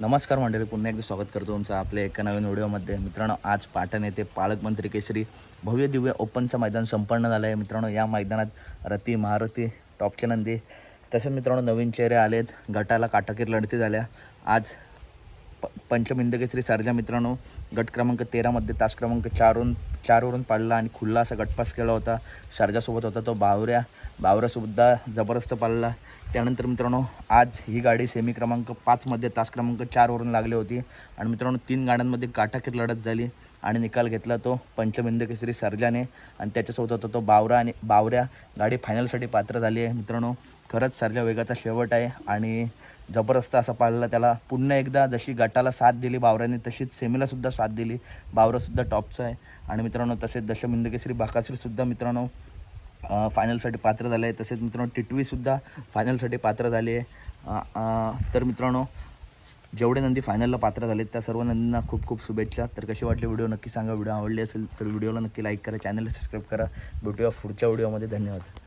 नमस्कार मंडळी पुन्हा एकदा स्वागत करतो तुमचं आपल्या एका नवीन व्हिडिओमध्ये. मित्रांनो आज पाटण येथे पालकमंत्री केसरी भव्य दिव्य ओपनचं मैदान संपन्न झालं आहे. मित्रांनो या मैदानात रती महारथी टॉपचे नंदी तसेच मित्रांनो नवीन चेहरे आलेत. गटाला काटाकीर लढती झाल्या. आज प पंचमिंद केसरी सरजा मित्रांनो गट क्रमांक तेरामध्ये तास क्रमांक चारवरून चारवरून पाडला आणि खुल्ला असा गटपास केला होता. सरजासोबत होता तो बावऱ्या बावऱ्यासुद्धा जबरदस्त पाळला त्यानंतर मित्रांनो आज ही गाडी सेमी क्रमांक पाचमध्ये तास क्रमांक चारवरून लागली होती. आणि मित्रांनो तीन गाड्यांमध्ये काटाकीर लढत झाली. आणि निकाल घेतला तो पंचमिंद केसरी सर्जाने. आणि त्याच्यासोबत होता तो बावरा आणि बावऱ्या. गाडी फायनलसाठी पात्र झाली आहे मित्रांनो. खरंच सर्जा वेगाचा शेवट आहे. आणि जबरदस्त असा पाळला त्याला. पुन्हा एकदा जशी गटाला साथ दिली बावऱ्याने तशीच सेमीलासुद्धा साथ दिली. बावरासुद्धा टॉपचा आहे. आणि मित्रांनो तसेच दशमिंद केसरी बाकासूरसुद्धा मित्रांनो फायनलसाठी पात्र झाले आहे. तसेच मित्रांनो टिटवीसुद्धा फायनलसाठी पात्र झाले आहे. तर मित्रांनो जेवढे नंदी फायनलला पात्र झालेत त्या सर्व नंदींना खूप खूप शुभेच्छा. तर कशी वाटली व्हिडिओ? नक्की सांगा. व्हिडिओ आवडली असेल तर व्हिडिओला नक्की लाईक करा. चॅनलला सबस्क्राईब करा. भेटूया पुढच्या व्हिडिओमध्ये. धन्यवाद.